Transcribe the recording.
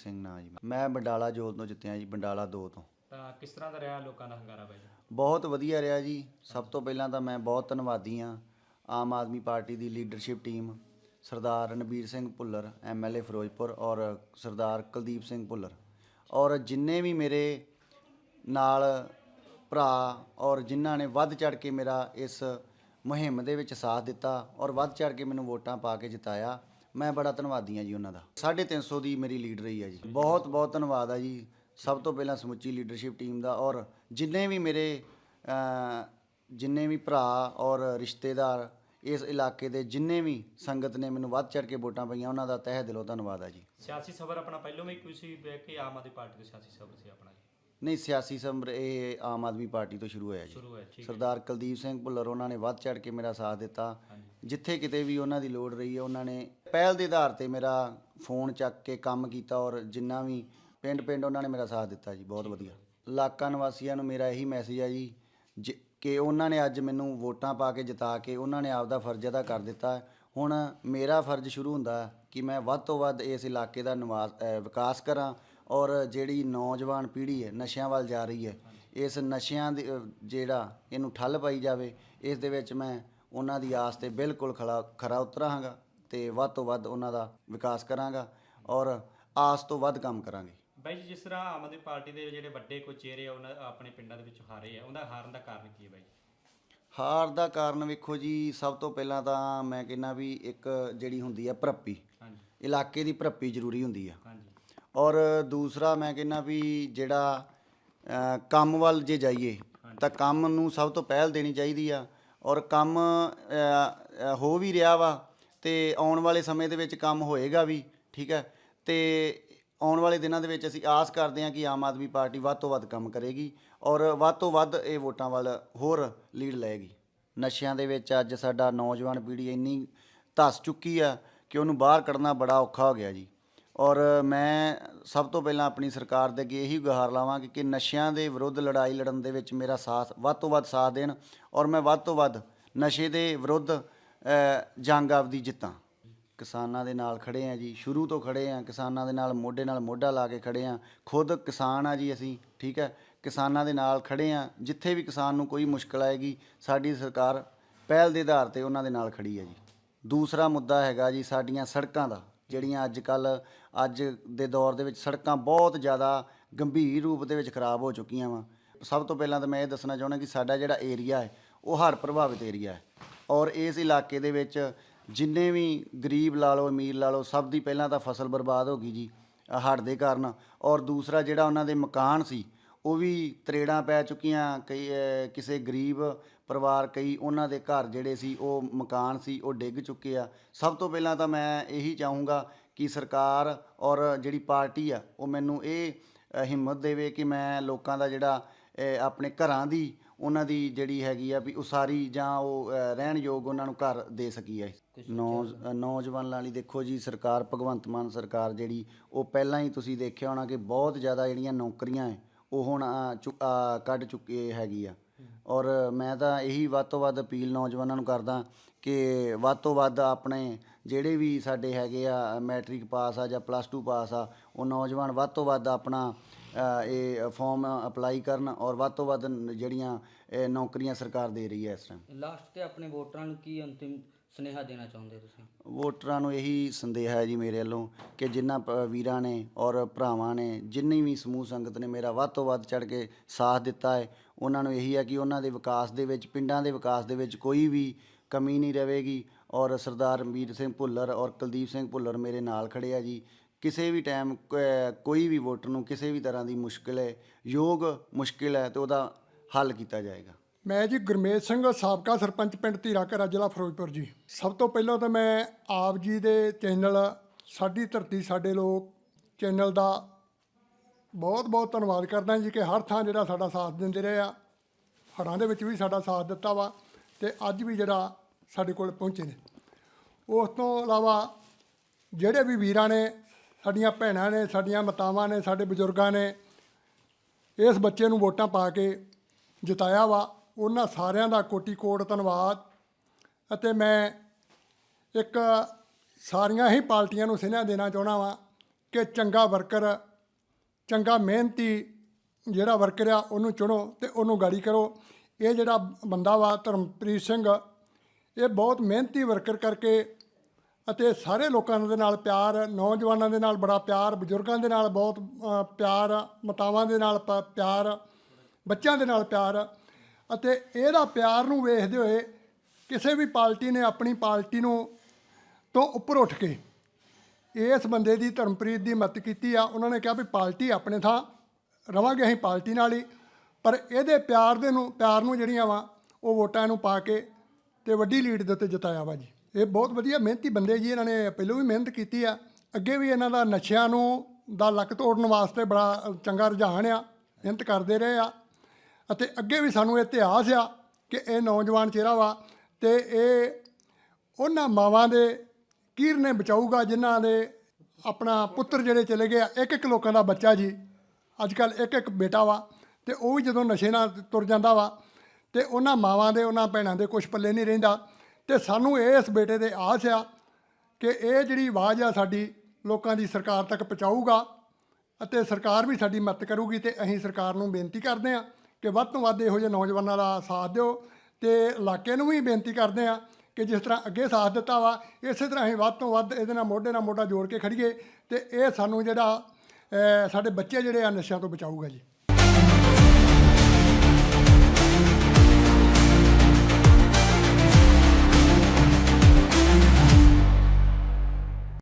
ਸਿੰਘ ਨਾਂ ਜੀ। ਮੈਂ ਬੰਡਾਲਾ ਜੋਤ ਤੋਂ ਜਿੱਤਿਆ ਜੀ ਬੰਡਾਲਾ 2 ਤੋਂ। ਤਾਂ ਕਿਸ ਤਰ੍ਹਾਂ ਦਾ ਰਿਹਾ ਲੋਕਾਂ ਦਾ ਹੰਗਾਰਾ ਬਾਈ ਜੀ? ਬਹੁਤ ਵਧੀਆ ਰਿਹਾ ਜੀ। ਸਭ ਤੋਂ ਪਹਿਲਾਂ ਤਾਂ ਮੈਂ ਬਹੁਤ ਧੰਨਵਾਦੀ ਹਾਂ ਆਮ ਆਦਮੀ ਪਾਰਟੀ ਦੀ leadership team Sardar Ranbir Singh Bhullar MLA Ferozepur ਔਰ ਸਰਦਾਰ ਕੁਲਦੀਪ ਸਿੰਘ ਭੁੱਲਰ। ਔਰ ਜਿੰਨੇ ਵੀ ਮੇਰੇ ਨਾਲ ਭਰਾ ਔਰ ਜਿਨ੍ਹਾਂ ਨੇ ਵੱਧ ਚੜ ਕੇ ਮੇਰਾ ਇਸ ਮੁਹਿੰਮ ਦੇ ਵਿੱਚ ਸਾਥ ਦਿੱਤਾ ਔਰ ਵੱਧ ਚੜ ਕੇ ਮੈਨੂੰ ਵੋਟਾਂ ਪਾ ਕੇ ਜਿਤਾਇਆ ਮੈਂ ਬੜਾ ਧੰਨਵਾਦੀ ਹਾਂ ਜੀ ਉਹਨਾਂ ਦਾ। 350 ਦੀ ਮੇਰੀ ਲੀਡ ਰਹੀ ਹੈ ਜੀ। ਬਹੁਤ ਬਹੁਤ ਧੰਨਵਾਦ ਆ ਜੀ। ਸਭ ਤੋਂ ਪਹਿਲਾਂ ਸਮੁੱਚੀ ਲੀਡਰਸ਼ਿਪ ਟੀਮ ਦਾ ਔਰ ਜਿੰਨੇ ਵੀ ਮੇਰੇ ਜਿੰਨੇ ਵੀ ਭਰਾ ਔਰ ਰਿਸ਼ਤੇਦਾਰ ਇਸ ਇਲਾਕੇ ਦੇ ਜਿੰਨੇ ਵੀ ਸੰਗਤ ਨੇ ਮੈਨੂੰ ਵੱਧ ਚੜ ਕੇ ਵੋਟਾਂ ਪਈਆਂ ਉਹਨਾਂ ਦਾ ਤਹਿ ਦਿਲੋਂ ਧੰਨਵਾਦ ਆ ਜੀ। ਸਿਆਸੀ ਸਬਰ ਆਪਣਾ ਪਹਿਲੋਂ ਵੀ ਕੋਈ ਸੀ ਕਿ ਆਮ ਆਦਮੀ ਪਾਰਟੀ ਦਾ ਸਿਆਸੀ ਸਬਰ ਸੀ ਆਪਣਾ ਨਹੀਂ ਸਿਆਸੀ ਸੰਬਰ ਇਹ ਆਮ ਆਦਮੀ ਪਾਰਟੀ ਤੋਂ ਸ਼ੁਰੂ ਹੋਇਆ ਜੀ। ਸਰਦਾਰ ਕੁਲਦੀਪ ਸਿੰਘ ਭੁੱਲਰ ਉਹਨਾਂ ਨੇ ਵੱਧ ਚੜ ਕੇ ਮੇਰਾ ਸਾਥ ਦਿੱਤਾ। ਜਿੱਥੇ ਕਿਤੇ ਵੀ ਉਹਨਾਂ ਦੀ ਲੋੜ ਰਹੀ ਹੈ ਉਹਨਾਂ ਨੇ ਪਹਿਲ ਦੇ ਆਧਾਰ ਤੇ ਮੇਰਾ ਫੋਨ ਚੱਕ ਕੇ ਕੰਮ ਕੀਤਾ ਔਰ ਜਿੰਨਾ ਵੀ ਪਿੰਡ ਪਿੰਡ ਉਹਨਾਂ ਨੇ ਮੇਰਾ ਸਾਥ ਦਿੱਤਾ ਜੀ ਬਹੁਤ ਵਧੀਆ। ਇਲਾਕਾ ਨਿਵਾਸੀਆਂ ਨੂੰ ਮੇਰਾ ਇਹੀ ਮੈਸੇਜ ਹੈ ਜੀ ਜ- ਕਿ ਉਹਨਾਂ ਨੇ ਅੱਜ ਮੈਨੂੰ ਵੋਟਾਂ ਪਾ ਕੇ ਜਿਤਾ ਕੇ ਉਹਨਾਂ ਨੇ ਆਪਦਾ ਫਰਜ਼ ਅਦਾ ਕਰ ਦਿੱਤਾ। ਹੈ। ਹੁਣ ਮੇਰਾ ਫਰਜ਼ ਸ਼ੁਰੂ ਹੁੰਦਾ ਹੈ ਕਿ ਮੈਂ ਵੱਧ ਤੋਂ ਵੱਧ ਇਸ ਇਲਾਕੇ ਦਾ ਨਿਵਾਸ ਅ, ਵਿਕਾਸ ਕਰਾਂ ਔਰ ਜਿਹੜੀ ਨੌਜਵਾਨ ਪੀੜ੍ਹੀ ਹੈ ਨਸ਼ਿਆਂ ਵੱਲ ਜਾ ਰਹੀ ਹੈ ਇਸ ਨਸ਼ਿਆਂ ਦੀ ਅ, ਜਿਹੜਾ ਇਹਨੂੰ ਠੱਲ ਪਾਈ ਜਾਵੇ ਇਸ ਦੇ ਵਿੱਚ ਮੈਂ ਉਹਨਾਂ ਦੀ ਆਸ ਤੇ ਬਿਲਕੁਲ ਖੜਾ ਖਰਾ ਉਤਰਾਂਗਾ। ਤੇ ਵੱਧ ਤੋਂ ਵੱਧ ਉਹਨਾਂ ਦਾ ਵਿਕਾਸ ਕਰਾਂਗਾ ਔਰ ਆਸ ਤੋਂ ਵੱਧ ਕੰਮ ਕਰਾਂਗੇ। ਬਾਈ ਜੀ ਜਿਸ ਤਰ੍ਹਾਂ ਆਮ ਆਦਮੀ ਪਾਰਟੀ ਦੇ ਜਿਹੜੇ ਵੱਡੇ ਕੋਈ ਚਿਹਰੇ ਆ ਉਹਨਾਂ ਆਪਣੇ ਪਿੰਡਾਂ ਦੇ ਵਿੱਚ ਹਾਰੇ ਆ ਉਹਦਾ ਹਾਰਨ ਦਾ ਕਾਰਨ ਕੀ ਹੈ ਬਾਈ ਹਾਰ ਦਾ ਕਾਰਨ ਵੇਖੋ ਜੀ ਸਭ ਤੋਂ ਪਹਿਲਾਂ ਤਾਂ ਮੈਂ ਕਹਿੰਦਾ ਵੀ ਇੱਕ ਜਿਹੜੀ ਹੁੰਦੀ ਹੈ ਭਰਪੀ ਹਾਂਜੀ। ਇਲਾਕੇ ਦੀ ਭਰਪੀ ਜ਼ਰੂਰੀ ਹੁੰਦੀ ਆ। ਹਾਂਜੀ। ਔਰ ਦੂਸਰਾ ਮੈਂ ਕਹਿੰਦਾ ਵੀ ਜਿਹੜਾ ਅ, ਕੰਮ ਵੱਲ ਜੇ ਜਾਈਏ ਤਾਂ ਕੰਮ ਨੂੰ ਸਭ ਤੋਂ ਪਹਿਲ ਦੇਣੀ ਚਾਹੀਦੀ ਆ। ਔਰ ਕੰਮ ਅ, ਅ, ਹੋ ਵੀ ਰਿਹਾ ਵਾ ਤੇ ਆਉਣ ਵਾਲੇ ਸਮੇਂ ਦੇ ਵਿੱਚ ਕੰਮ ਹੋਏਗਾ ਵੀ, ਠੀਕ ਹੈ? ਤੇ ਆਉਣ ਵਾਲੇ ਦਿਨਾਂ ਦੇ ਵਿੱਚ ਅਸੀਂ ਆਸ ਕਰਦੇ ਹਾਂ ਕਿ ਆਮ ਆਦਮੀ ਪਾਰਟੀ ਵੱਧ ਤੋਂ ਵੱਧ ਕੰਮ ਕਰੇਗੀ ਔਰ ਵੱਧ ਤੋਂ ਵੱਧ ਇਹ ਵੋਟਾਂ ਵੱਲ ਹੋਰ ਲੀਡ ਲਏਗੀ। ਨਸ਼ਿਆਂ ਦੇ ਵਿੱਚ ਅੱਜ ਸਾਡਾ ਨੌਜਵਾਨ ਪੀੜ੍ਹੀ ਇੰਨੀ ਧੱਸ ਚੁੱਕੀ ਆ ਕਿ ਉਹਨੂੰ ਬਾਹਰ ਕੱਢਣਾ ਬੜਾ ਔਖਾ ਹੋ ਗਿਆ ਜੀ। ਔਰ ਮੈਂ ਸਭ ਤੋਂ ਪਹਿਲਾਂ ਆਪਣੀ ਸਰਕਾਰ ਦੇ ਅੱਗੇ ਇਹੀ ਗੁਹਾਰ ਲਾਵਾਂਗੀ ਕਿ ਨਸ਼ਿਆਂ ਦੇ ਵਿਰੁੱਧ ਲੜਾਈ ਲੜਨ ਦੇ ਵਿੱਚ ਮੇਰਾ ਸਾਥ ਵੱਧ ਤੋਂ ਵੱਧ ਸਾਥ ਦੇਣ ਔਰ ਮੈਂ ਵੱਧ ਤੋਂ ਵੱਧ ਨਸ਼ੇ ਦੇ ਵਿਰੁੱਧ ਜੰਗ ਆਪਦੀ ਜਿੱਤਾਂ। ਕਿਸਾਨਾਂ ਦੇ ਨਾਲ ਖੜੇ ਆ ਜੀ, ਸ਼ੁਰੂ ਤੋਂ ਖੜੇ ਆ, ਕਿਸਾਨਾਂ ਦੇ ਨਾਲ ਮੋਢੇ ਨਾਲ ਮੋਢਾ ਲਾ ਕੇ ਖੜੇ ਆ। ਖੁਦ ਕਿਸਾਨ ਆ ਜੀ ਅਸੀਂ, ਠੀਕ ਹੈ? ਕਿਸਾਨਾਂ ਦੇ ਨਾਲ ਖੜੇ ਆ, ਜਿੱਥੇ ਵੀ ਕਿਸਾਨ ਨੂੰ ਕੋਈ ਮੁਸ਼ਕਲ ਆਏਗੀ, ਸਾਡੀ ਸਰਕਾਰ ਪਹਿਲ ਦੇ ਆਧਾਰ ਤੇ ਉਹਨਾਂ ਦੇ ਨਾਲ ਖੜੀ ਹੈ ਜੀ। ਦੂਸਰਾ ਮੁੱਦਾ ਹੈਗਾ ਜੀ ਸਾਡੀਆਂ ਸੜਕਾਂ ਦਾ, ਜਿਹੜੀਆਂ ਅੱਜ ਕੱਲ ਅੱਜ ਦੇ ਦੌਰ ਦੇ ਵਿੱਚ ਸੜਕਾਂ ਬਹੁਤ ਜ਼ਿਆਦਾ ਗੰਭੀਰ ਰੂਪ ਦੇ ਵਿੱਚ ਖਰਾਬ ਹੋ ਚੁੱਕੀਆਂ ਵਾ। ਸਭ ਤੋਂ ਪਹਿਲਾਂ ਤਾਂ ਮੈਂ ਇਹ ਦੱਸਣਾ ਚਾਹੁੰਦਾ ਕਿ ਸਾਡਾ ਜਿਹੜਾ ਏਰੀਆ ਹੈ, ਉਹ ਹੜ੍ਹ ਪ੍ਰਭਾਵਿਤ ਏਰੀਆ ਹੈ। ਔਰ ਇਸ ਇਲਾਕੇ ਦੇ ਵਿੱਚ ਜਿੰਨੇ ਵੀ ਗਰੀਬ ਲਾ ਲਓ, ਅਮੀਰ ਲਾ ਲਓ, ਸਭ ਦੀ ਪਹਿਲਾਂ ਤਾਂ ਫਸਲ ਬਰਬਾਦ ਹੋ ਗਈ ਜੀ, ਹੜ੍ਹ ਦੇ ਕਾਰਨ। ਔਰ ਦੂਸਰਾ ਜਿਹੜਾ ਉਹਨਾਂ ਦੇ ਮਕਾਨ ਸੀ, ਉਹ ਵੀ ਤਰੇੜਾਂ ਪੈ ਚੁੱਕੀਆਂ, ਕਈ ਕਿਸੇ ਗਰੀਬ ਪਰਿਵਾਰ, ਕਈ ਉਹਨਾਂ ਦੇ ਘਰ ਜਿਹੜੇ ਸੀ, ਉਹ ਮਕਾਨ ਸੀ, ਉਹ ਡਿੱਗ ਚੁੱਕੇ ਆ। ਸਭ ਤੋਂ ਪਹਿਲਾਂ ਤਾਂ ਮੈਂ ਇਹੀ ਚਾਹੂੰਗਾ ਕਿ ਸਰਕਾਰ ਔਰ ਜਿਹੜੀ ਪਾਰਟੀ ਆ, ਉਹ ਮੈਨੂੰ ਇਹ ਹਿੰਮਤ ਦੇਵੇ ਕਿ ਮੈਂ ਲੋਕਾਂ ਦਾ ਜਿਹੜਾ ਆਪਣੇ ਘਰਾਂ ਦੀ ਉਹਨਾਂ ਦੀ ਜਿਹੜੀ ਹੈਗੀ ਆ ਵੀ ਉਸਾਰੀ ਜਾਂ ਉਹ ਅ, ਰਹਿਣ ਯੋਗ ਉਹਨਾਂ ਨੂੰ ਘਰ ਦੇ ਸਕੀਏ ਨੌ ਨੌਜਵਾਨਾਂ ਲਈ ਦੇਖੋ ਜੀ ਸਰਕਾਰ ਭਗਵੰਤ ਮਾਨ ਸਰਕਾਰ ਜਿਹੜੀ ਉਹ ਪਹਿਲਾਂ ਹੀ ਤੁਸੀਂ ਦੇਖਿਆ ਹੋਣਾ ਕਿ ਬਹੁਤ ਜ਼ਿਆਦਾ ਜਿਹੜੀਆਂ ਨੌਕਰੀਆਂ ਹੈ ਉਹ ਹੁਣ ਅ, ਚੁ- ਅ, ਕੱਢ ਚੁੱਕੇ ਹੈਗੀ ਆ। ਔਰ ਮੈਂ ਤਾਂ ਇਹੀ ਵੱਧ ਤੋਂ ਵੱਧ ਅਪੀਲ ਨੌਜਵਾਨਾਂ ਨੂੰ ਕਰਦਾ ਕਿ ਵੱਧ ਤੋਂ ਵੱਧ ਆਪਣੇ ਜਿਹੜੇ ਵੀ ਸਾਡੇ ਹੈਗੇ ਆ ਮੈਟ੍ਰਿਕ ਪਾਸ ਆ ਜਾਂ ਪਲੱਸ 2 ਪਾਸ ਆ ਉਹ ਨੌਜਵਾਨ ਵੱਧ ਤੋਂ ਵੱਧ ਆਪਣਾ ਇਹ ਫਾਰਮ ਅਪਲਾਈ ਕਰਨ ਔਰ ਵੱਧ ਤੋਂ ਵੱਧ ਜਿਹੜੀਆਂ ਨੌਕਰੀਆਂ ਸਰਕਾਰ ਦੇ ਰਹੀ ਹੈ ਇਸ ਟਾਈਮ ਲਾਸਟ ਤੇ ਆਪਣੇ ਵੋਟਰਾਂ ਨੂੰ ਕੀ ਅੰਤਿਮ ਸੁਨੇਹਾ ਦੇਣਾ ਚਾਹੁੰਦੇ ਹੋ ਤੁਸੀਂ? ਵੋਟਰਾਂ ਨੂੰ ਇਹੀ ਸੰਦੇਹ ਹੈ ਜੀ ਮੇਰੇ ਵੱਲੋਂ ਕਿ ਜਿਨ੍ਹਾਂ ਵੀਰਾਂ ਨੇ ਔਰ ਭਰਾਵਾਂ ਨੇ ਜਿੰਨੀ ਵੀ ਸਮੂਹ ਸੰਗਤ ਨੇ ਮੇਰਾ ਵੱਧ ਤੋਂ ਵੱਧ ਚੜ ਕੇ ਸਾਥ ਦਿੱਤਾ ਹੈ ਉਹਨਾਂ ਨੂੰ ਇਹੀ ਹੈ ਕਿ ਉਹਨਾਂ ਦੇ ਵਿਕਾਸ ਦੇ ਵਿੱਚ, ਪਿੰਡਾਂ ਦੇ ਵਿਕਾਸ ਦੇ ਵਿੱਚ ਕੋਈ ਵੀ ਕਮੀ ਨਹੀਂ ਰਹੇਗੀ। ਔਰ ਸਰਦਾਰ ਰਣਬੀਰ ਸਿੰਘ ਭੁੱਲਰ ਔਰ ਕੁਲਦੀਪ ਸਿੰਘ ਭੁੱਲਰ ਮੇਰੇ ਨਾਲ ਖੜੇ ਆ ਜੀ। ਕਿਸੇ ਵੀ ਟਾਈਮ ਕੋਈ ਵੀ ਵੋਟਰ ਨੂੰ ਕਿਸੇ ਵੀ ਤਰ੍ਹਾਂ ਦੀ ਮੁਸ਼ਕਿਲ ਹੈ, ਯੋਗ ਮੁਸ਼ਕਿਲ ਹੈ, ਤੇ ਉਹਦਾ ਹੱਲ ਕੀਤਾ ਜਾਏਗਾ। ਮੈਂ ਜੀ ਗੁਰਮੇਸ਼ ਸਿੰਘ, ਸਾਬਕਾ ਸਰਪੰਚ ਪਿੰਡ ਧੀਰਾ ਘਰਾ ਜ਼ਿਲ੍ਹਾ ਫਿਰੋਜ਼ਪੁਰ ਜੀ। ਸਭ ਤੋਂ ਪਹਿਲਾਂ ਤਾਂ ਮੈਂ ਆਪ ਜੀ ਦੇ ਚੈਨਲ, ਸਾਡੀ ਧਰਤੀ, ਸਾਡੇ ਲੋਕ ਚੈਨਲ ਦਾ ਬਹੁਤ ਬਹੁਤ ਧੰਨਵਾਦ ਕਰਦਾ ਜੀ ਕਿ ਹਰ ਥਾਂ ਜਿਹੜਾ ਸਾਡਾ ਸਾਥ ਦਿੰਦੇ ਰਹੇ ਆ। ਹੜ੍ਹਾਂ ਦੇ ਵਿੱਚ ਵੀ ਸਾਡਾ ਸਾਥ ਦਿੱਤਾ ਵਾ ਤੇ ਅੱਜ ਵੀ ਜਿਹੜਾ ਸਾਡੇ ਕੋਲ ਪਹੁੰਚੇ ਨੇ। ਉਸ ਤੋਂ ਇਲਾਵਾ ਜਿਹੜੇ ਵੀ ਵੀਰਾਂ ਨੇ, ਸਾਡੀਆਂ ਭੈਣਾਂ ਨੇ, ਸਾਡੀਆਂ ਮਾਤਾਵਾਂ ਨੇ, ਸਾਡੇ ਬਜ਼ੁਰਗਾਂ ਨੇ, ਇਸ ਬੱਚੇ ਨੂੰ ਵੋਟਾਂ ਪਾ ਕੇ ਜਿਤਾਇਆ ਵਾ। ਉਹਨਾਂ ਸਾਰਿਆਂ ਦਾ ਕੋਟੀ ਕੋਟ ਧੰਨਵਾਦ। ਅਤੇ ਮੈਂ ਇੱਕ ਸਾਰੀਆਂ ਹੀ ਪਾਰਟੀਆਂ ਨੂੰ ਸੁਨੇਹਾ ਦੇਣਾ ਚਾਹਣਾ ਵਾਂ ਕਿ ਚੰਗਾ ਵਰਕਰ ਚੰਗਾ ਮਿਹਨਤੀ ਜਿਹੜਾ ਵਰਕਰ ਆ, ਉਹਨੂੰ ਚੁਣੋ ਤੇ ਉਹਨੂੰ ਗਾੜੀ ਕਰੋ। ਇਹ ਜਿਹੜਾ ਬੰਦਾ ਵਾ, ਧਰਮਪ੍ਰੀਤ ਸਿੰਘ, ਇਹ ਬਹੁਤ ਮਿਹਨਤੀ ਵਰਕਰ ਕਰਕੇ ਅਤੇ ਸਾਰੇ ਲੋਕਾਂ ਦੇ ਨਾਲ ਪਿਆਰ, ਨੌਜਵਾਨਾਂ ਦੇ ਨਾਲ ਬੜਾ ਪਿਆਰ, ਬਜ਼ੁਰਗਾਂ ਦੇ ਨਾਲ ਬਹੁਤ ਪਿਆਰ, ਮਾਤਾਵਾਂ ਦੇ ਨਾਲ ਪ- ਪਿਆਰ, ਬੱਚਿਆਂ ਦੇ ਨਾਲ ਪਿਆਰ ਅਤੇ ਇਹਦਾ ਪਿਆਰ ਨੂੰ ਵੇਖਦੇ ਹੋਏ ਕਿਸੇ ਵੀ ਪਾਰਟੀ ਨੇ ਆਪਣੀ ਪਾਰਟੀ ਨੂੰ ਤੋਂ ਉੱਪਰ ਉੱਠ ਕੇ ਇਸ ਬੰਦੇ ਦੀ ਧਰਮਪ੍ਰੀਤ ਦੀ ਮਦਦ ਕੀਤੀ ਆ। ਉਹਨਾਂ ਨੇ ਕਿਹਾ ਵੀ ਪਾਰਟੀ ਆਪਣੇ ਥਾਂ, ਰਵਾਂਗੇ ਅਸੀਂ ਪਾਰਟੀ ਨਾਲ ਹੀ। ਪਰ ਇਹਦੇ ਪਿਆਰ ਦੇ ਨੂੰ, ਪਿਆਰ ਨੂੰ ਜਿਹੜੀਆਂ ਵਾ, ਉਹ ਵੋਟਾਂ ਨੂੰ ਪਾ ਕੇ ਤੇ ਵੱਡੀ ਲੀਡ ਦੇ ਉੱਤੇ ਜਿਤਾਇਆ ਵਾ ਜੀ। ਇਹ ਬਹੁਤ ਵਧੀਆ ਮਿਹਨਤੀ ਬੰਦੇ ਜੀ, ਇਹਨਾਂ ਨੇ ਪਹਿਲਾਂ ਵੀ ਮਿਹਨਤ ਕੀਤੀ ਆ। ਅੱਗੇ ਵੀ ਇਹਨਾਂ ਦਾ ਨਸ਼ਿਆਂ ਨੂੰ, ਦਾ ਲੱਕ ਤੋੜਨ ਵਾਸਤੇ ਬੜਾ ਚੰਗਾ ਰੁਝਾਨ ਆ, ਮਿਹਨਤ ਕਰਦੇ ਰਹੇ ਆ। ਅਤੇ ਅੱਗੇ ਵੀ ਸਾਨੂੰ ਇਤਿਹਾਸ ਆ ਕਿ ਇਹ ਨੌਜਵਾਨ ਚਿਹਰਾ ਵਾ ਤੇ ਇਹ ਉਹਨਾਂ ਮਾਵਾਂ ਦੇ ਕੀਰ ਨੇ ਬਚਾਊਗਾ, ਜਿਨ੍ਹਾਂ ਦੇ ਆਪਣਾ ਪੁੱਤਰ ਜਿਹੜੇ ਚਲੇ ਗਏ ਆ ਇੱਕ ਇੱਕ ਲੋਕਾਂ ਦਾ ਬੱਚਾ ਜੀ। ਅੱਜ ਕੱਲ ਇੱਕ ਇੱਕ ਬੇਟਾ ਵਾ ਤੇ ਉਹ ਵੀ ਜਦੋਂ ਨਸ਼ੇ ਨਾਲ ਤੁਰ ਜਾਂਦਾ ਵਾ ਤੇ ਉਹਨਾਂ ਮਾਵਾਂ ਦੇ, ਉਹਨਾਂ ਭੈਣਾਂ ਦੇ ਕੁਝ ਪੱਲੇ ਨਹੀਂ ਰਹਿੰਦਾ। ਤੇ ਸਾਨੂੰ ਇਸ ਬੇਟੇ ਦੇ ਆਸ ਆ ਕਿ ਇਹ ਜਿਹੜੀ ਆਵਾਜ਼ ਆ ਸਾਡੀ ਲੋਕਾਂ ਦੀ ਸਰਕਾਰ ਤੱਕ ਪਹੁੰਚਾਊਗਾ ਅਤੇ ਸਰਕਾਰ ਵੀ ਸਾਡੀ ਮਦਦ ਕਰੂਗੀ ਤੇ ਅਸੀਂ ਸਰਕਾਰ ਨੂੰ ਬੇਨਤੀ ਕਰਦੇ ਹਾਂ ਕਿ ਵੱਧ ਤੋਂ ਵੱਧ ਇਹੋ ਜਿਹੇ ਨੌਜਵਾਨਾਂ ਦਾ ਸਾਥ ਦਿਓ ਤੇ ਇਲਾਕੇ ਨੂੰ ਵੀ ਬੇਨਤੀ ਕਰਦੇ ਹਾਂ ਕਿ ਜਿਸ ਤਰ੍ਹਾਂ ਅੱਗੇ ਸਾਥ ਦਿੱਤਾ ਵਾ, ਇਸੇ ਤਰ੍ਹਾਂ ਹੀ ਵੱਧ ਤੋਂ ਵੱਧ ਇਹਦੇ ਨਾਲ ਮੋਢੇ ਨਾਲ ਮੋਢਾ ਜੋੜ ਕੇ ਖੜੀਏ ਤੇ ਇਹ ਸਾਨੂੰ ਜਿਹੜਾ ਸਾਡੇ ਬੱਚੇ ਜਿਹੜੇ ਆ, ਨਸ਼ਿਆਂ ਤੋਂ ਬਚਾਊਗਾ ਜੀ।